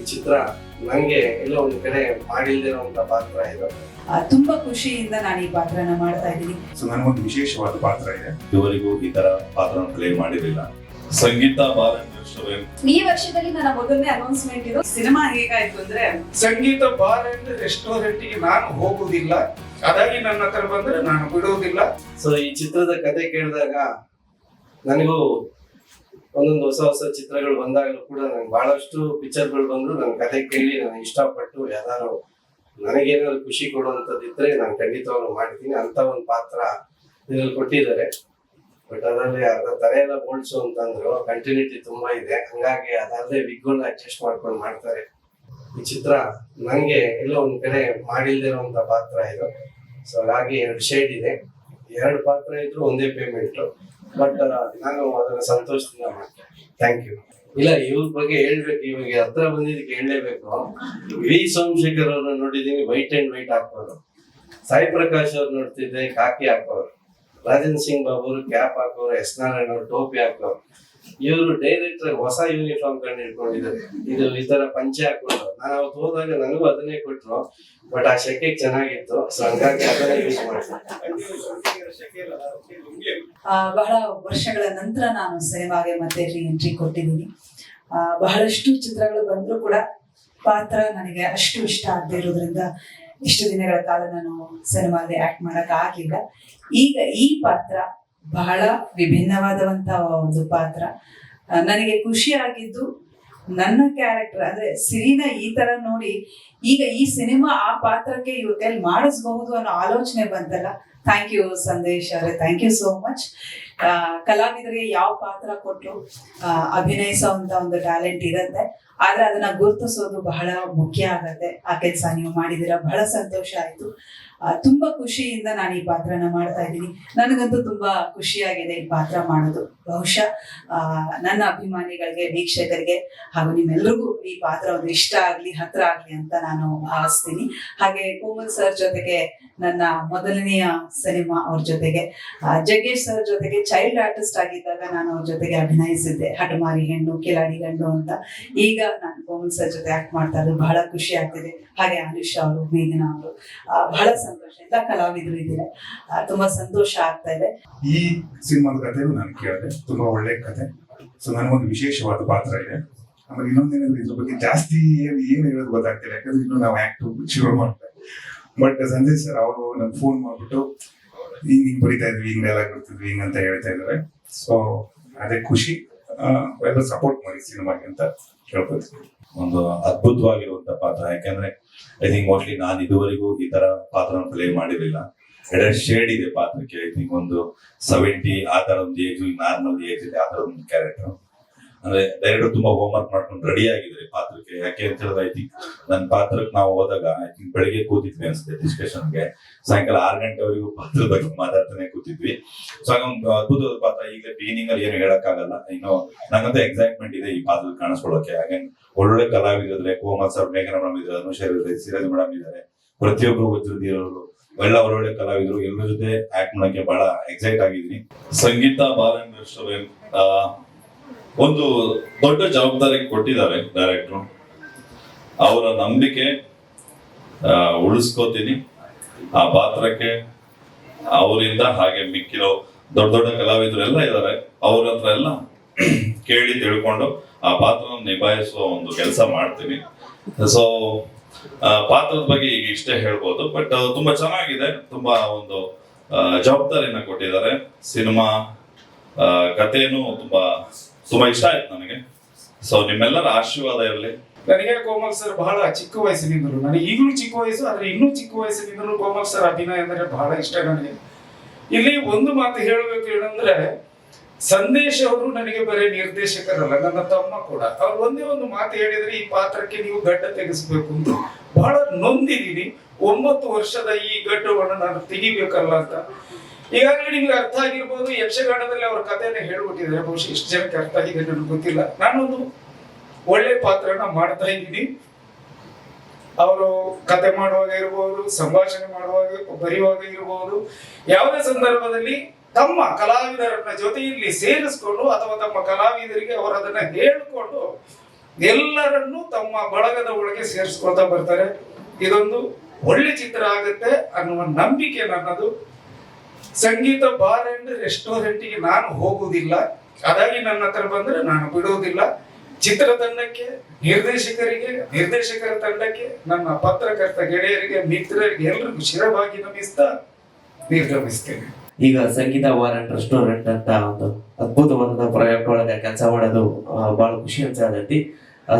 ಈ ಚಿತ್ರ ನಂಗೆ ಎಲ್ಲೋ ಒಂದು ಕಡೆ ಮಾಡಿಲ್ದಿರೋಂಥ ಪಾತ್ರ ಇದು. ಆ, ತುಂಬಾ ಖುಷಿಯಿಂದ ನಾನು ಈ ಪಾತ್ರನ ಮಾಡ್ತಾ ಇದ್ದೀನಿ. ಸೊ ನನಗೊಂದು ವಿಶೇಷವಾದ ಪಾತ್ರ ಇದೆ. ಇದುವರೆಗೂ ಈ ತರ ಪಾತ್ರ ಪ್ಲೇ ಮಾಡಿರಲಿಲ್ಲ. ಸಂಗೀತ ರೆಸ್ಟೋರೆಂಟ್ ಈ ವರ್ಷದಲ್ಲಿ ನನ್ನ ಮೊದಲನೇ ಅನೌನ್ಸ್ಮೆಂಟ್ ಇದು. ಸಿನಿಮಾ ಹೇಗಾಯ್ತು ಅಂದ್ರೆ ಸಂಗೀತ ಬಾರ್ ಅಂಡ್ ರೆಸ್ಟೋರೆಂಟ್ಗೆ ನಾನು ಹೋಗುವುದಿಲ್ಲ. ಅದಾಗಿ ನನ್ನ ಹತ್ರ ಬಂದ್ರೆ ನಾನು ಬಿಡುವುದಿಲ್ಲ. ಸೊ ಈ ಚಿತ್ರದ ಕತೆ ಕೇಳಿದಾಗ ನನಗೂ ಒಂದೊಂದು ಹೊಸ ಹೊಸ ಚಿತ್ರಗಳು ಬಂದಾಗಲೂ ಕೂಡ ನಂಗೆ ಬಹಳಷ್ಟು ಪಿಕ್ಚರ್ಗಳು ಬಂದ್ರು ನನ್ನ ಕತೆ ಕೇಳಿ ನಾನು ಇಷ್ಟಪಟ್ಟು ಯಾವ್ದಾದ್ರು ನನಗೇನಾದ್ರು ಖುಷಿ ಕೊಡುವಂಥದ್ದು ಇದ್ರೆ ನಾನು ಖಂಡಿತವಾಗ್ಲೂ ಮಾಡ್ತೀನಿ. ಅಂತ ಒಂದು ಪಾತ್ರ ಇದ್ರಲ್ಲಿ ಕೊಟ್ಟಿದ್ದಾರೆ. ಬಟ್ ಅದರಲ್ಲಿ ಅರ್ಧ ತಲೆ ಎಲ್ಲ ಅಂತಂದ್ರು. ಕಂಟಿನ್ಯೂಟಿ ತುಂಬಾ ಇದೆ. ಹಂಗಾಗಿ ಅದಲ್ಲದೆ ವಿಗ್ಗಳನ್ನ ಅಡ್ಜಸ್ಟ್ ಮಾಡ್ಕೊಂಡು ಮಾಡ್ತಾರೆ. ಈ ಚಿತ್ರ ನನಗೆ ಎಲ್ಲೋ ಒಂದ್ ಕಡೆ ಮಾಡಿಲ್ದಿರೋಂಥ ಪಾತ್ರ ಇದು. ಸೊ ಹಾಗಾಗಿ ಎರಡು ಶೇಡ್ ಇದೆ. ಎರಡು ಪಾತ್ರ ಇದ್ರು ಒಂದೇ ಪೇಮೆಂಟ್ ಬಟ್ ನಾನು ಅದನ್ನ ಸಂತೋಷದಿಂದ ಮಾಡ್ತೇನೆ ಥ್ಯಾಂಕ್ ಯು ಇಲ್ಲ, ಇವ್ರ ಬಗ್ಗೆ ಹೇಳ್ಬೇಕು ಇವಾಗ ಹತ್ರ ಬಂದಿದ್ದಕ್ಕೆ ಹೇಳಲೇಬೇಕು. ವಿ ಸೋಮಶೇಖರ್ ಅವ್ರನ್ನ ನೋಡಿದೀನಿ ವೈಟ್ ಅಂಡ್ ವೈಟ್ ಹಾಕೋರು ಸಾಯಿ ಪ್ರಕಾಶ್ ಅವ್ರು ನೋಡ್ತಿದ್ದೆ ಕಾಕಿ ಹಾಕೋರು ರಾಜನ್ ಸಿಂಗ್ ಬಾಬು ಕ್ಯಾಪ್ ಹಾಕೋರು ಎಸ್ ನಾರಾಯಣ ಅವ್ರು ಟೋಪಿ ಹಾಕೋರು. ಇವರು ಡೈರೆಕ್ಟರ್ ಹೊಸ ಯೂನಿಫಾರ್ಮ್ ಕಂಡು ಹಿಡ್ಕೊಂಡಿದ್ದಾರೆ. ಇದು ಈ ತರ ಪಂಚೆ ಹಾಕೊಂಡು ನಾನು ಅವತ್ತು ಹೋದಾಗ ನನಗೂ ಅದನ್ನೇ ಕೊಟ್ರು. ಬಟ್ ಆ ಶೆಕೆ ಚೆನ್ನಾಗಿತ್ತು. ಸೊ ಹಂಗಾಗಿ ಅದನ್ನೇ ಯೂಸ್ ಮಾಡ್ತೀನಿ ಬಹಳ ವರ್ಷಗಳ ನಂತರ ನಾನು ಸಿನಿಮಾಗೆ ಮತ್ತೆ ರೀ ಎಂಟ್ರಿ ಕೊಟ್ಟಿದ್ದೀನಿ. ಬಹಳಷ್ಟು ಚಿತ್ರಗಳು ಬಂದರೂ ಕೂಡ ಪಾತ್ರ ನನಗೆ ಅಷ್ಟು ಇಷ್ಟ ಆಗದೆ ಇರೋದ್ರಿಂದ ಇಷ್ಟು ದಿನಗಳ ಕಾಲ ನಾನು ಸಿನಿಮಾದಲ್ಲಿ ಆಕ್ಟ್ ಮಾಡಕ್ ಆಗ್ಲಿಲ್ಲ. ಈಗ ಈ ಪಾತ್ರ ಬಹಳ ವಿಭಿನ್ನವಾದಂತ ಒಂದು ಪಾತ್ರ. ನನಗೆ ಖುಷಿ ಆಗಿದ್ದು ನನ್ನ ಕ್ಯಾರೆಕ್ಟರ್ ಅಂದ್ರೆ ಸಿರಿನ ಈ ತರ ನೋಡಿ ಈಗ ಈ ಸಿನಿಮಾ ಆ ಪಾತ್ರಕ್ಕೆ ಇವತ್ತೆಲ್ಲಿ ಮಾಡಿಸ್ಬಹುದು ಅನ್ನೋ ಆಲೋಚನೆ ಬಂತಲ್ಲ. ಥ್ಯಾಂಕ್ ಯು ಸಂದೇಶ್ ಅವರೇ. ಥ್ಯಾಂಕ್ ಯು ಸೋ ಮಚ್ ಕಲಾವಿದರಿಗೆ ಯಾವ ಪಾತ್ರ ಕೊಟ್ಟು ಅಭಿನಯಿಸುವಂತ ಒಂದು ಟ್ಯಾಲೆಂಟ್ ಇರುತ್ತೆ. ಆದ್ರೆ ಅದನ್ನ ಗುರುತಿಸೋದು ಬಹಳ ಮುಖ್ಯ ಆಗತ್ತೆ. ಆ ಕೆಲಸ ನೀವು ಮಾಡಿದಿರ ಬಹಳ ಸಂತೋಷ ಆಯ್ತು. ತುಂಬಾ ಖುಷಿಯಿಂದ ನಾನು ಈ ಪಾತ್ರನ ಮಾಡ್ತಾ ಇದ್ದೀನಿ. ನನಗಂತೂ ತುಂಬಾ ಖುಷಿಯಾಗಿದೆ ಈ ಪಾತ್ರ ಮಾಡೋದು. ಬಹುಶಃ ನನ್ನ ಅಭಿಮಾನಿಗಳಿಗೆ, ವೀಕ್ಷಕರಿಗೆ ಹಾಗೂ ನಿಮ್ಮೆಲ್ಲರಿಗೂ ಈ ಪಾತ್ರ ಒಂದು ಇಷ್ಟ ಆಗ್ಲಿ, ಹತ್ರ ಆಗ್ಲಿ ಅಂತ ನಾನು ಭಾವಿಸ್ತೀನಿ. ಹಾಗೆ ಕೋಮಲ್ ಸರ್ ಜೊತೆಗೆ ನನ್ನ ಮೊದಲನೆಯ ಸಿನಿಮಾ ಅವ್ರ ಜೊತೆಗೆ ಜಗ್ಗೇಶ್ ಸರ್ ಜೊತೆಗೆ ಚೈಲ್ಡ್ ಆರ್ಟಿಸ್ಟ್ ಆಗಿದ್ದಾಗ ನಾನು ಅವ್ರ ಜೊತೆಗೆ ಅಭಿನಯಿಸಿದ್ದೆ. ಹಟಮಾರಿ ಹೆಣ್ಣು ಕಿಲಾಡಿ ಗಂಡು ಅಂತ. ಈಗ ನಾನು ಗೋವಿಂದ್ ಸರ್ ಜೊತೆ ಆಕ್ಟ್ ಮಾಡ್ತಾ ಇರೋದು ಬಹಳ ಖುಷಿ ಆಗ್ತಿದೆ. ಹಾಗೆ ಆಯುಷ್ ಅವರು, ಮೇಘನಾ ಅವರು. ಬಹಳ ಸಂತೋಷ. ಎಲ್ಲ ಕಲಾವಿದರು ಇದ್ದಾರೆ? ತುಂಬಾ ಸಂತೋಷ ಆಗ್ತಾ ಇದೆ. ಈ ಸಿನಿಮಾದ ಕಥೆಯು ನಾನು ಕೇಳಿದೆ. ತುಂಬಾ ಒಳ್ಳೆ ಕತೆ ಸೊ ನನಗೊಂದು ವಿಶೇಷವಾದ ಪಾತ್ರ ಇದೆ. ಆಮೇಲೆ ಇನ್ನೊಂದೇನಂದ್ರೆ ಇದ್ರ ಬಗ್ಗೆ ಜಾಸ್ತಿ ಏನು ಏನು ಹೇಳೋದು ಗೊತ್ತಾಗ್ತಿಲ್ಲ. ಯಾಕಂದ್ರೆ ಇನ್ನು ನಾವು ಆಕ್ಟ್ ಶುರು ಮಾಡ್ತೇವೆ. ಬಟ್ ಸಂಜಯ್ ಸರ್ ಅವರು ನನ್ಗೆ ಫೋನ್ ಮಾಡ್ಬಿಟ್ಟು ಹಿಂಗ್ ಹಿಂಗ್ ಬರೀತಾ ಇದ್ವಿ, ಹಿಂಗ್ ಡೈಲಾಗ್ ಬರ್ತಿದ್ವಿ ಹಿಂಗ್ ಅಂತ ಹೇಳ್ತಾ ಇದ್ದಾರೆ. ಸೊ ಅದೇ ಖುಷಿ. ಎಲ್ಲ ಸಪೋರ್ಟ್ ಮಾಡಿ ಸಿನಿಮಾಗೆ ಅಂತ ಹೇಳ್ಬೋದು. ಒಂದು ಅದ್ಭುತವಾಗಿರುವಂತ ಪಾತ್ರ. ಯಾಕಂದ್ರೆ ಐ ಥಿಂಕ್ ಮೋಸ್ಟ್ಲಿ ನಾನು ಇದುವರೆಗೂ ಈ ತರ ಪಾತ್ರ ಪ್ಲೇ ಮಾಡಿರಲಿಲ್ಲ. ಎರಡು ಶೇಡ್ ಇದೆ ಪಾತ್ರಕ್ಕೆ. ಐ ಥಿಂಕ್ ಒಂದು ಸೆವೆಂಟಿ ಆ ತರ ಒಂದು ಏಜ್ ನಾರ್ಮಲ್ ಏಜ್ ಇದೆ ಆ ತರ ಒಂದು ಕ್ಯಾರೆಕ್ಟರ್ ಅಂದ್ರೆ ಡೈರೆಕ್ಟರ್ ತುಂಬಾ ಹೋಮ್ ವರ್ಕ್ ಮಾಡ್ಕೊಂಡು ರೆಡಿ ಆಗಿದ್ರೆ ಪಾತ್ರಕ್ಕೆ. ಯಾಕೆ ಅಂತ ಹೇಳಿದ್ರೆ ಐ ಥಿಂಕ್ ನನ್ನ ಪಾತ್ರಕ್ಕೆ ನಾವು ಹೋದಾಗ ಐ ಥಿಂಕ್ ಬೆಳಿಗ್ಗೆ ಕೂತಿದ್ವಿ ಅನ್ಸುತ್ತೆ ಡಿಸ್ಕಷನ್ಗೆ ಸಾಯಂಕಾಲ ಆರು ಗಂಟೆವರೆಗೂ ಪಾತ್ರದ ಬಗ್ಗೆ ಮಾತಾಡ್ತಾನೆ ಕೂತಿದ್ವಿ. ಸೊ ಹಾಗೆ ಒಂದು ಅದ್ಭುತವಾದ ಪಾತ್ರ. ಈಗ ಬಿಗಿನಿಂಗ್ ಅಲ್ಲಿ ಏನು ಹೇಳಕ್ಕಾಗಲ್ಲ. ಇನ್ನು ನಂಗಂತ ಎಕ್ಸೈಟ್ಮೆಂಟ್ ಇದೆ ಈ ಪಾತ್ರ ಕಾಣಿಸ್ಕೊಳ್ಳೋಕೆ. ಹಾಗೆ ಒಳ್ಳೊಳ್ಳೆ ಕಲಾವಿದ್ರೆ ಕೋಮಲ್ ಸರ್, ಮೇಘನ ಮೇಡಮ್ ಇದ್ದಾರೆ, ಅನುಷ್ ಇದ್ದಾರೆ, ಸಿರಾಜ್ ಮೇಡಮ್ ಇದ್ದಾರೆ. ಪ್ರತಿಯೊಬ್ಬರು ಇರೋರು. ಎಲ್ಲ ಒಳ್ಳೊಳ್ಳೆ ಕಲಾವಿದರು. ಎಲ್ಲರ ಜೊತೆ ಆಕ್ಟ್ ಮಾಡೋಕೆ ಬಹಳ ಎಕ್ಸೈಟ್ ಆಗಿದ್ದೀನಿ. ಸಂಗೀತ ಬಾಲನ್ ಒಂದು ದೊಡ್ಡ ಜವಾಬ್ದಾರಿ ಕೊಟ್ಟಿದ್ದಾರೆ ಡೈರೆಕ್ಟ್ರು ಅವರ ನಂಬಿಕೆ ಉಳಿಸ್ಕೋತೀನಿ. ಆ ಪಾತ್ರಕ್ಕೆ ಅವರಿಂದ ಹಾಗೆ ಮಿಕ್ಕಿರೋ ದೊಡ್ಡ ದೊಡ್ಡ ಕಲಾವಿದರು ಎಲ್ಲ ಇದ್ದಾರೆ. ಅವ್ರ ಹತ್ರ ಎಲ್ಲ ಕೇಳಿ ತಿಳ್ಕೊಂಡು ಆ ಪಾತ್ರವನ್ನು ನಿಭಾಯಿಸುವ ಒಂದು ಕೆಲಸ ಮಾಡ್ತೀನಿ. ಸೊ ಪಾತ್ರದ ಬಗ್ಗೆ ಈಗ ಇಷ್ಟೇ ಹೇಳ್ಬೋದು ಬಟ್ ತುಂಬಾ ಚೆನ್ನಾಗಿದೆ. ತುಂಬಾ ಒಂದು ಜವಾಬ್ದಾರಿನ ಕೊಟ್ಟಿದ್ದಾರೆ. ಸಿನಿಮಾ ಕಥೆನೂ ತುಂಬಾ ತುಂಬಾ ಇಷ್ಟ ಆಯ್ತು ನನಗೆ. ಸೊ ನಿಮ್ಮೆಲ್ಲರ ಆಶೀರ್ವಾದ ಇರಲಿ. ನನಗೆ ಕೋಮಲ್ ಸರ್ ಬಹಳ ಚಿಕ್ಕ ವಯಸ್ಸಿನಿಂದಲೂ, ನನಗೆ ಈಗಲೂ ಚಿಕ್ಕ ವಯಸ್ಸು, ಆದ್ರೆ ಇನ್ನೂ ಚಿಕ್ಕ ವಯಸ್ಸಿನಿಂದಲೂ ಕೋಮಲ್ ಸರ್ ಅಭಿನಯ ಅಂದ್ರೆ ಬಹಳ ಇಷ್ಟ ನನಗೆ. ಇಲ್ಲಿ ಒಂದು ಮಾತು ಹೇಳಬೇಕು ಏನಂದ್ರೆ, ಸಂದೇಶ್ ಅವರು ನನಗೆ ಬರೀ ನಿರ್ದೇಶಕರಲ್ಲ, ನನ್ನ ತಮ್ಮ ಕೂಡ. ಅವ್ರು ಒಂದೇ ಒಂದು ಮಾತು ಹೇಳಿದ್ರೆ ಈ ಪಾತ್ರಕ್ಕೆ ನೀವು ಗಡ್ಡ ತೆಗೆಸ್ಬೇಕು ಅಂತ. ಬಹಳ ನೊಂದಿದ್ದೀನಿ. ಒಂಬತ್ತು ವರ್ಷದ ಈ ಗಡ್ಡವನ್ನು ನಾನು ತೆಗಿಬೇಕಲ್ಲ ಅಂತ. ಈಗಾಗಲೇ ನಿಮ್ಗೆ ಅರ್ಥ ಆಗಿರ್ಬೋದು ಯಕ್ಷಗಾನದಲ್ಲಿ ಅವ್ರ ಕಥೆಯನ್ನು ಹೇಳ್ಬಿಟ್ಟಿದ್ದಾರೆ. ಬಹುಶಃ ಇಷ್ಟು ಜನಕ್ಕೆ ಅರ್ಥ ಆಗಿದೆ ನನಗೆ ಗೊತ್ತಿಲ್ಲ. ನಾನೊಂದು ಒಳ್ಳೆ ಪಾತ್ರನ ಮಾಡ್ತಾ ಇದ್ದೀನಿ. ಅವರು ಕತೆ ಮಾಡುವಾಗ ಇರ್ಬೋದು, ಸಂಭಾಷಣೆ ಮಾಡುವಾಗ ಬರೆಯುವಾಗ ಇರಬಹುದು ಯಾವುದೇ ಸಂದರ್ಭದಲ್ಲಿ ತಮ್ಮ ಕಲಾವಿದರನ್ನ ಜೊತೆಯಲ್ಲಿ ಸೇರಿಸ್ಕೊಂಡು ಅಥವಾ ತಮ್ಮ ಕಲಾವಿದರಿಗೆ ಅವರು ಅದನ್ನ ಹೇಳಿಕೊಂಡು ಎಲ್ಲರನ್ನೂ ತಮ್ಮ ಬಳಗದ ಒಳಗೆ ಸೇರಿಸ್ಕೊಳ್ತಾ ಬರ್ತಾರೆ. ಇದೊಂದು ಒಳ್ಳೆ ಚಿತ್ರ ಆಗುತ್ತೆ ಅನ್ನುವ ನಂಬಿಕೆ ನನ್ನದು. ಸಂಗೀತ ಬಾರ್ ಅಂಡ್ ರೆಸ್ಟೋರೆಂಟ್ಗೆ ನಾನು ಹೋಗುವುದಿಲ್ಲ. ಅದಾಗಿ ನನ್ನ ಹತ್ರ ಬಂದ್ರೆ ನಾನು ಬಿಡುವುದಿಲ್ಲ. ಚಿತ್ರತಂಡಕ್ಕೆ, ನಿರ್ದೇಶಕರಿಗೆ, ನಿರ್ದೇಶಕರ ತಂಡಕ್ಕೆ, ನನ್ನ ಪತ್ರಕರ್ತ ಗೆಳೆಯರಿಗೆ, ಮಿತ್ರರಿಗೆ ಎಲ್ರಿಗೂ ಶಿರವಾಗಿ ನಮಿಸ್ತಾ ನಿರ್ಗಮಿಸ್ತೇನೆ. ಈಗ ಸಂಗೀತ ಅಂಡ್ ರೆಸ್ಟೋರೆಂಟ್ ಅಂತ ಒಂದು ಅದ್ಭುತವಾದ ಪ್ರಾಜೆಕ್ಟ್ ಒಳಗೆ ಕೆಲಸ ಮಾಡೋದು ಬಹಳ ಖುಷಿ ಅನ್ಸತೈತಿ.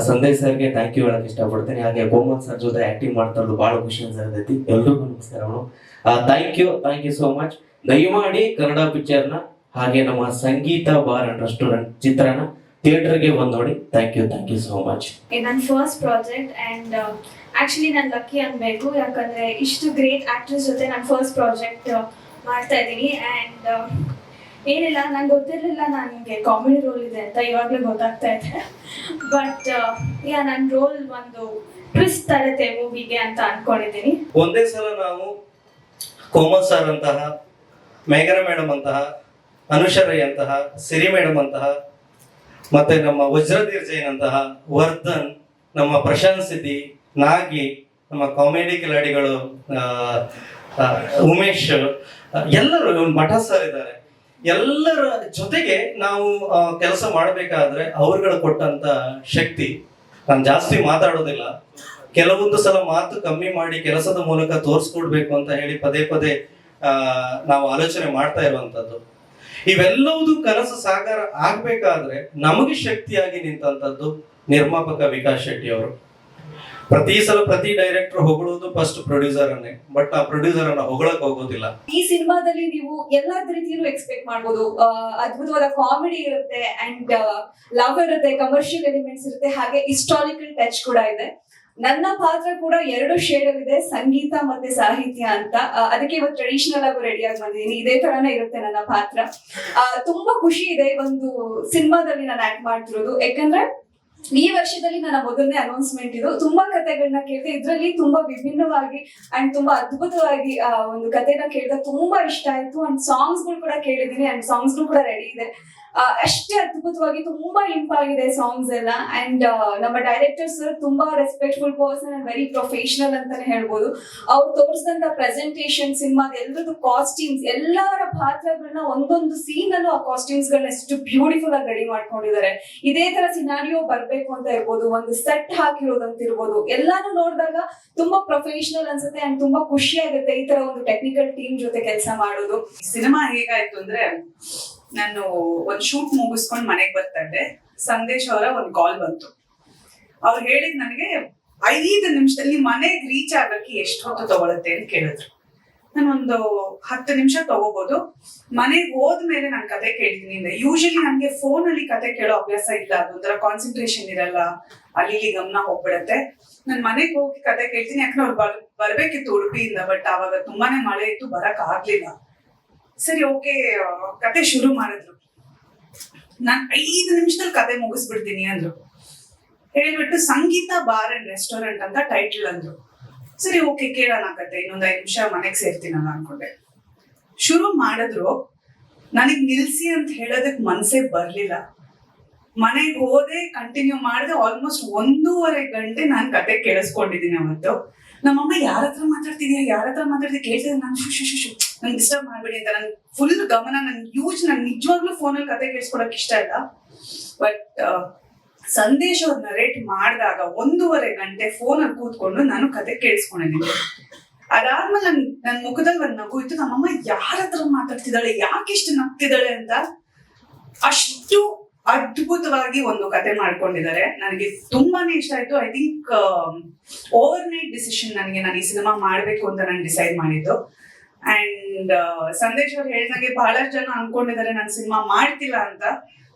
ಸಂದೇಶ್ ಸರ್ಗೆ ಥ್ಯಾಂಕ್ ಯು ಹೇಳಕ್ ಇಷ್ಟಪಡ್ತೀನಿ. ಹಾಗೆ ಗೋಮನ್ ಸರ್ ಜೊತೆ ಆಕ್ಟಿಂಗ್ ಮಾಡ್ತಾ ಇರೋದು ಬಹಳ ಖುಷಿ ಅನ್ಸತೈತಿ. ಎಲ್ರಿಗೂ ನಮಸ್ಕಾರಗಳು thank you thank you so much ದಯಮಾಡಿ ಕನ್ನಡ ಪಿಕ್ಚರ್ನ ಹಾಗೆ ನಮ್ಮ ಸಂಗೀತ ಬಾರ್ ಅಂಡ್ ರೆಸ್ಟೋರೆಂಟ್ ಚಿತ್ರನ ಥಿಯೇಟರ್ಗೆ ಬಂದು ನೋಡಿ thank you thank you so much ಇದು ನನ್ನ ಫಸ್ಟ್ ಪ್ರಾಜೆಕ್ಟ್ ಆ್ಯಂಡ್ ಆ್ಯಕ್ಚುಲಿ ನಾನು ಲಕ್ಕಿ ಅನ್ಬೇಕು ಯಾಕಂದ್ರೆ ಇಷ್ಟು ಗ್ರೇಟ್ ಆ್ಯಕ್ಟ್ರೆಸ್ ಜೊತೆ ನಾನು ಫಸ್ಟ್ ಪ್ರಾಜೆಕ್ಟ್ ಮಾಡ್ತಾ ಇದ್ದೀನಿ. ಆ್ಯಂಡ್ ಏನಿಲ್ಲ ನಂಗೆ ಗೊತ್ತಿರಲಿಲ್ಲ ನನಗೆ ಕಾಮಿಡಿ ರೋಲ್ ಇದೆ ಅಂತ ಇವಾಗಲೇ ಗೊತ್ತಾಗ್ತಾ ಇದೆ. ಬಟ್ ಯಾ ನನ್ನ ರೋಲ್ ಒಂದು ಟ್ವಿಸ್ಟ್ ತರುತ್ತೆ ಮೂವಿಗೆ ಅಂತ ಅನ್ಕೊಂಡಿದ್ದೀನಿ. ಒಂದೇ ಸಲ ನಾವು ಕೋಮಲ್ ಸರ್ ಅಂತಹ ಮೇಘನ ಮೇಡಮ್ ಅಂತಹ ಅನುಷರೈ ಅಂತಹ ಸಿರಿ ಮೇಡಮ್ ಅಂತಹ ಮತ್ತೆ ನಮ್ಮ ವಜ್ರಧೀರ್ ಜೈನ್ ಅಂತಹ ವರ್ಧನ್, ನಮ್ಮ ಪ್ರಶಾಂತ್ ಸಿದ್ದಿ, ನಾಗಿ, ನಮ್ಮ ಕಾಮಿಡಿ ಕಿಲಾಡಿಗಳು ಉಮೇಶ್, ಎಲ್ಲರೂ ಮಠ ಸರ್ ಇದ್ದಾರೆ. ಎಲ್ಲರ ಜೊತೆಗೆ ನಾವು ಕೆಲಸ ಮಾಡಬೇಕಾದ್ರೆ ಅವ್ರುಗಳು ಕೊಟ್ಟಂತ ಶಕ್ತಿ. ನಾನು ಜಾಸ್ತಿ ಮಾತಾಡೋದಿಲ್ಲ. ಕೆಲವೊಂದು ಸಲ ಮಾತು ಕಮ್ಮಿ ಮಾಡಿ ಕೆಲಸದ ಮೂಲಕ ತೋರಿಸ್ಕೊಡ್ಬೇಕು ಅಂತ ಹೇಳಿ ಪದೇ ಪದೇ ನಾವು ಆಲೋಚನೆ ಮಾಡ್ತಾ ಇರುವಂತದ್ದು ಇವೆಲ್ಲವುದು ಕನಸು ಸಾಕಾರ ಆಗ್ಬೇಕಾದ್ರೆ ನಮಗೆ ಶಕ್ತಿಯಾಗಿ ನಿಂತಂತದ್ದು ನಿರ್ಮಾಪಕ ವಿಕಾಸ್ ಶೆಟ್ಟಿ ಅವರು. ಪ್ರತಿ ಸಲ ಪ್ರತಿ ಡೈರೆಕ್ಟರ್ ಹೊಗಳೋದು ಫಸ್ಟ್ ಪ್ರೊಡ್ಯೂಸರ್ ಅನ್ನೇ ಬಟ್ ಆ ಪ್ರೊಡ್ಯೂಸರ್ ಅನ್ನ ಹೊಗಳಕ್ ಹೋಗೋದಿಲ್ಲ. ಈ ಸಿನಿಮಾದಲ್ಲಿ ನೀವು ಎಲ್ಲಾ ರೀತಿಯಲ್ಲೂ ಎಕ್ಸ್ಪೆಕ್ಟ್ ಮಾಡ್ಬೋದು. ಆ, ಅದ್ಭುತವಾದ ಕಾಮಿಡಿ ಇರುತ್ತೆ ಅಂಡ್ ಲವ್ ಇರುತ್ತೆ ಕಮರ್ಷಿಯಲ್ ಎಲಿಮೆಂಟ್ಸ್ ಇರುತ್ತೆ ಹಾಗೆ ಹಿಸ್ಟಾರಿಕಲ್ ಟಚ್ ಕೂಡ ಇದೆ. ನನ್ನ ಪಾತ್ರ ಕೂಡ ಎರಡು ಶೇಡ್ ಇದೆ ಸಂಗೀತ ಮತ್ತೆ ಸಾಹಿತ್ಯ ಅಂತ. ಅದಕ್ಕೆ ಇವತ್ತು ಟ್ರೆಡಿಷನಲ್ ಆಗಿ ರೆಡಿ ಆಗಿ ಬಂದಿದ್ದೀನಿ. ಇದೇ ತರನೇ ಇರುತ್ತೆ ನನ್ನ ಪಾತ್ರ. ತುಂಬಾ ಖುಷಿ ಇದೆ ಒಂದು ಸಿನಿಮಾದಲ್ಲಿ ನಾನು ಆಕ್ಟ್ ಮಾಡ್ತಿರೋದು. ಯಾಕಂದ್ರೆ ಈ ವರ್ಷದಲ್ಲಿ ನನ್ನ ಮೊದಲನೇ ಅನೌನ್ಸ್ಮೆಂಟ್ ಇದು. ತುಂಬಾ ಕತೆಗಳನ್ನ ಕೇಳಿದೆ ಇದ್ರಲ್ಲಿ ತುಂಬಾ ವಿಭಿನ್ನವಾಗಿ ಅಂಡ್ ತುಂಬಾ ಅದ್ಭುತವಾಗಿ ಒಂದು ಕತೆನ ಕೇಳಿದ ತುಂಬಾ ಇಷ್ಟ ಆಯ್ತು. ಅಂಡ್ ಸಾಂಗ್ಸ್ಗಳು ಕೂಡ ಕೇಳಿದೀನಿ ಅಂಡ್ ಸಾಂಗ್ಸ್ ಕೂಡ ರೆಡಿ ಇದೆ. ಅಷ್ಟೇ ಅದ್ಭುತವಾಗಿ ತುಂಬಾ ಇಂಪಾಗಿದೆ ಸಾಂಗ್ಸ್ ಎಲ್ಲ. ಅಂಡ್ ನಮ್ಮ ಡೈರೆಕ್ಟರ್ ಸರ್ ತುಂಬಾ respectful person and very professional ಅಂತಾನೆ ಹೇಳ್ಬೋದು. ಅವ್ರು ತೋರಿಸಿದಂತ ಪ್ರೆಸೆಂಟೇಷನ್ ಸಿನಿಮಾದ ಎಲ್ಲರದ್ದು ಕಾಸ್ಟ್ಯೂಮ್ಸ್ ಎಲ್ಲರ ಪಾತ್ರಗಳನ್ನ ಒಂದೊಂದು ಸೀನ್ ಅಲ್ಲೂ ಆ ಕಾಸ್ಟ್ಯೂಮ್ಸ್ ಗಳನ್ನ ಎಷ್ಟು ಬ್ಯೂಟಿಫುಲ್ ಆಗಿ ರೆಡಿ ಮಾಡ್ಕೊಂಡಿದ್ದಾರೆ. ಇದೇ ತರ ಸಿನಾರಿಯೋ ಬರ್ಬೇಕು ಅಂತ ಇರ್ಬೋದು, ಒಂದು ಸೆಟ್ ಹಾಕಿರೋದಂತ ಇರ್ಬೋದು ಎಲ್ಲಾನು ನೋಡಿದಾಗ ತುಂಬಾ ಪ್ರೊಫೆಷನಲ್ ಅನ್ಸುತ್ತೆ ಅಂಡ್ ತುಂಬಾ ಖುಷಿ ಆಗುತ್ತೆ ಈ ತರ ಒಂದು ಟೆಕ್ನಿಕಲ್ ಟೀಮ್ ಜೊತೆ ಕೆಲಸ ಮಾಡೋದು. ಸಿನಿಮಾ ಹೇಗಾಯ್ತು ಅಂದ್ರೆ ನಾನು ಒಂದು ಶೂಟ್ ಮುಗಿಸ್ಕೊಂಡ್ ಮನೆಗೆ ಬರ್ತಾ ಇದ್ದೆ. ಸಂದೇಶ್ ಅವರ ಒಂದು ಕಾಲ್ ಬಂತು. ಅವ್ರು ಹೇಳಿದ್ ನನಗೆ ಐದು ನಿಮಿಷದಲ್ಲಿ ಮನೆಗ್ ರೀಚ್ ಆಗಕ್ಕೆ ಎಷ್ಟು ಹೊತ್ತು ತಗೊಳುತ್ತೆ ಅಂತ ಕೇಳಿದ್ರು. ನಾನು ಒಂದು ಹತ್ತು ನಿಮಿಷ ತಗೋಬಹುದು ಮನೆಗೆ ಹೋದ್ಮೇಲೆ ನಾನು ಕತೆ ಕೇಳ್ತೀನಿ ಯೂಶಲಿ ನನಗೆ ಫೋನ್ ಅಲ್ಲಿ ಕತೆ ಕೇಳೋ ಅಭ್ಯಾಸ ಇಲ್ಲ. ಅದೊಂಥರ ಕಾನ್ಸಂಟ್ರೇಷನ್ ಇರಲ್ಲ. ಅಲ್ಲಿ ಗಮನ ಹೋಗ್ಬಿಡತ್ತೆ. ನಾನು ಮನೆಗ್ ಹೋಗಿ ಕತೆ ಕೇಳ್ತೀನಿ. ಯಾಕಂದ್ರೆ ಅವ್ರು ಬರ್, ಬರ್ಬೇಕಿತ್ತು ಉಡುಪಿಯಿಂದ ಬಟ್ ಅವಾಗ ತುಂಬಾನೇ ಮಳೆ ಇತ್ತು, ಬರಕ್ ಆಗ್ಲಿಲ್ಲ. ಸರಿ ಓಕೆ ಕತೆ ಶುರು ಮಾಡಿದ್ರು. ನಾನ್ ಐದು ನಿಮಿಷದಲ್ಲಿ ಕತೆ ಮುಗಿಸ್ಬಿಡ್ತೀನಿ ಅಂದ್ರು. ಹೇಳ್ಬಿಟ್ಟು ಸಂಗೀತ ಬಾರ್ ಅಂಡ್ ರೆಸ್ಟೋರೆಂಟ್ ಅಂತ ಟೈಟಲ್ ಅಂದ್ರು. ಸರಿ ಓಕೆ ಕೇಳೋಣ ಕತೆ, ಇನ್ನೊಂದ್ ಐದು ನಿಮಿಷ ಮನೆಗೆ ಸೇರ್ತೀನಲ್ಲ ಅನ್ಕೊಂಡೆ. ಶುರು ಮಾಡಿದ್ರು, ನನಗ್ ನಿಲ್ಸಿ ಅಂತ ಹೇಳೋದಕ್ ಮನ್ಸೇ ಬರ್ಲಿಲ್ಲ. ಮನೆಗ್ ಹೋದೆ ಕಂಟಿನ್ಯೂ ಮಾಡಿದೆ ಆಲ್ಮೋಸ್ಟ್ ಒಂದೂವರೆ ಗಂಟೆ ನಾನ್ ಕತೆ ಕೇಳಿಸ್ಕೊಂಡಿದ್ದೀನಿ ಅವತ್ತು. ನಮ್ಮಮ್ಮ, ಯಾರ ಹತ್ರ ಮಾತಾಡ್ತಿದ್ಯಾ? ಯಾರ ಹತ್ರ ಕೇಳ್ತಿದ್ದೆ ನಾನು ಶು ಶು. ನನ್ ಡಿಸ್ಟರ್ಬ್ ಮಾಡ್ಬೇಡಿ ಅಂತ ನನ್ ಫುಲ್ ಗಮನ ನನ್ ಯೂಸ್ ನನ್ ನಿಜವಾಗ್ಲೂ ಫೋನಲ್ಲಿ ಕತೆ ಕೇಳಿಸ್ಕೊಳಕ್ ಇಷ್ಟ ಇಲ್ಲ. ಬಟ್ ಸಂದೇಶ ಅವ್ರ ನರೇಟ್ ಮಾಡಿದಾಗ ಒಂದೂವರೆ ಗಂಟೆ ಫೋನ್ ಅಲ್ಲಿ ಕೂತ್ಕೊಂಡು ನಾನು ಕತೆ ಕೇಳಿಸ್ಕೊಂಡಿದ್ದೀನಿ. ಅದಾದ್ಮೇಲೆ ನನ್ ನನ್ ಮುಖದಲ್ಲಿ ಒಂದ್ ನಗು ಇತ್ತು. ನಮ್ಮಮ್ಮ ಯಾರ ಹತ್ರ ಮಾತಾಡ್ತಿದ್ದಾಳೆ, ಯಾಕೆ ಇಷ್ಟು ನಗ್ತಿದ್ದಾಳೆ ಅಂತ ಅಷ್ಟು ಅದ್ಭುತವಾಗಿ ಒಂದು ಕತೆ ಮಾಡ್ಕೊಂಡಿದ್ದಾರೆ. ನನಗೆ ತುಂಬಾನೇ ಇಷ್ಟ ಆಯ್ತು. I think overnight decision ನನಗೆ ನಾನು ಈ ಸಿನಿಮಾ ಮಾಡ್ಬೇಕು ಅಂತ ನಾನು ಡಿಸೈಡ್ ಮಾಡಿದ್ದು. ಅಂಡ್ ಸಂದೇಶ್ ಅವ್ರು ಹೇಳ್ದಂಗೆ ಬಹಳಷ್ಟು ಜನ ಅನ್ಕೊಂಡಿದ್ದಾರೆ ನಾನು ಸಿನಿಮಾ ಮಾಡ್ತಿಲ್ಲ ಅಂತ.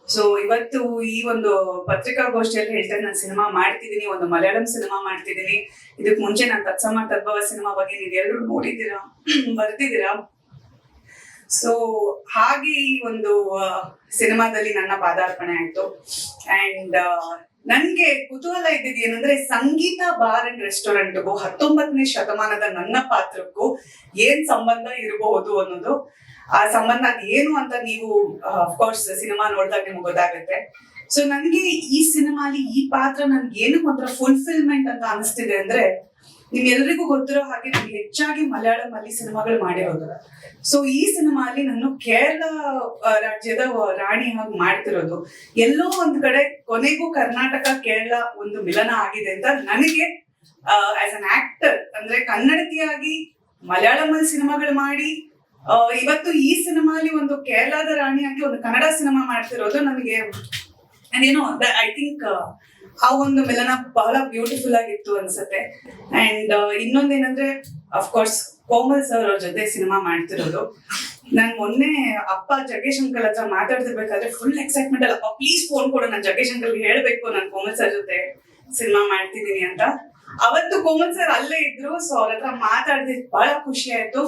ಸೊ ಇವತ್ತು ಈ ಒಂದು ಪತ್ರಿಕಾಗೋಷ್ಠಿಯಲ್ಲಿ ಹೇಳ್ತಾರೆ ನಾನು ಸಿನಿಮಾ ಮಾಡ್ತಿದ್ದೀನಿ, ಒಂದು ಮಲಯಾಳಂ ಸಿನಿಮಾ ಮಾಡ್ತಿದ್ದೀನಿ. ಇದಕ್ ಮುಂಚೆ ನಾನು ತತ್ಸಮ ತದ್ಭವ ಸಿನಿಮಾ ಬಗ್ಗೆ ನೀವೆಲ್ಲರೂ ನೋಡಿದ್ದೀರಾ? ಬರ್ತಿದ್ದೀರಾ ಸೊ ಹಾಗೆ ಈ ಒಂದು ಸಿನಿಮಾದಲ್ಲಿ ನನ್ನ ಪಾದಾರ್ಪಣೆ ಆಯ್ತು. ಅಂಡ್ ನನ್ಗೆ ಕುತೂಹಲ ಇದ್ದಿದ್ದು ಏನಂದ್ರೆ ಸಂಗೀತ ಬಾರ್ ಅಂಡ್ ರೆಸ್ಟೋರೆಂಟ್ಗೂ ಹತ್ತೊಂಬತ್ತನೇ ಶತಮಾನದ ನನ್ನ ಪಾತ್ರಕ್ಕೂ ಏನ್ ಸಂಬಂಧ ಇರಬಹುದು ಅನ್ನೋದು. ಆ ಸಂಬಂಧ ಏನು ಅಂತ ನೀವು ಅಫ್ಕೋರ್ಸ್ ಸಿನಿಮಾ ನೋಡಿದಾಗ ನಿಮ್ಗೆ ಗೊತ್ತಾಗುತ್ತೆ. ಸೊ ನನ್ಗೆ ಈ ಸಿನಿಮಾಲಿ ಈ ಪಾತ್ರ ನನ್ಗೆ ಏನಕ್ಕೊಂಥರ ಫುಲ್ಫಿಲ್ಮೆಂಟ್ ಅಂತ ಅನಿಸ್ತಿದೆ ಅಂದ್ರೆ ನಿಮ್ಗೆಲ್ರಿಗೂ ಗೊತ್ತಿರೋ ಹಾಗೆ ನಾನು ಹೆಚ್ಚಾಗಿ ಮಲಯಾಳಂ ಅಲ್ಲಿ ಸಿನಿಮಾಗಳು ಮಾಡಿರೋದು. ಸೊ ಈ ಸಿನಿಮಾಲಿ ನಾನು ಕೇರಳ ರಾಜ್ಯದ ರಾಣಿ ಹಾಗೆ ಮಾಡ್ತಿರೋದು. ಎಲ್ಲೋ ಒಂದ್ ಕಡೆ ಕೊನೆಗೂ ಕರ್ನಾಟಕ, ಕೇರಳ ಒಂದು ಮಿಲನ ಆಗಿದೆ ಅಂತ ನನಗೆ ಆಸ್ ಅನ್ ಆಕ್ಟರ್ ಅಂದ್ರೆ ಕನ್ನಡತಿಯಾಗಿ ಮಲಯಾಳಮಲ್ಲಿ ಸಿನಿಮಾಗಳು ಮಾಡಿ ಇವತ್ತು ಈ ಸಿನಿಮಾಲಿ ಒಂದು ಕೇರಳದ ರಾಣಿಯಾಗಿ ಒಂದು ಕನ್ನಡ ಸಿನಿಮಾ ಮಾಡ್ತಿರೋದು ನನಗೆ ಅದೇನೋ ಐ ಥಿಂಕ್ ಆ ಒಂದು ಮಿಲನ ಬಹಳ ಬ್ಯೂಟಿಫುಲ್ ಆಗಿತ್ತು ಅನ್ಸುತ್ತೆ. ಅಂಡ್ ಇನ್ನೊಂದೇನಂದ್ರೆ ಅಫ್ಕೋರ್ಸ್ ಕೋಮಲ್ ಸರ್ ಅವ್ರ ಜೊತೆ ಸಿನಿಮಾ ಮಾಡ್ತಿರೋದು. ನಾನ್ ಮೊನ್ನೆ ಅಪ್ಪ ಜಗೇಶ್ ಅಂಕಲ್ ಹತ್ರ ಮಾತಾಡ್ತಿರ್ಬೇಕಾದ್ರೆ ಫುಲ್ ಎಕ್ಸೈಟ್ಮೆಂಟ್ ಅಲ್ಲ ಪ್ಲೀಸ್ ಫೋನ್ ಕೊಡು, ನಾನು ಜಗೇಶ್ ಅಂಕಲ್ ಹೇಳ್ಬೇಕು, ನಾನು ಕೋಮಲ್ ಸರ್ ಜೊತೆ ಸಿನಿಮಾ ಮಾಡ್ತಿದ್ದೀನಿ ಅಂತ. ಅವತ್ತು ಕೋಮಲ್ ಸರ್ ಅಲ್ಲೇ ಇದ್ರು ಸೊ ಅವ್ರ ಹತ್ರ ಮಾತಾಡ್ದಿದ್ ಬಹಳ ಖುಷಿ ಆಯ್ತು.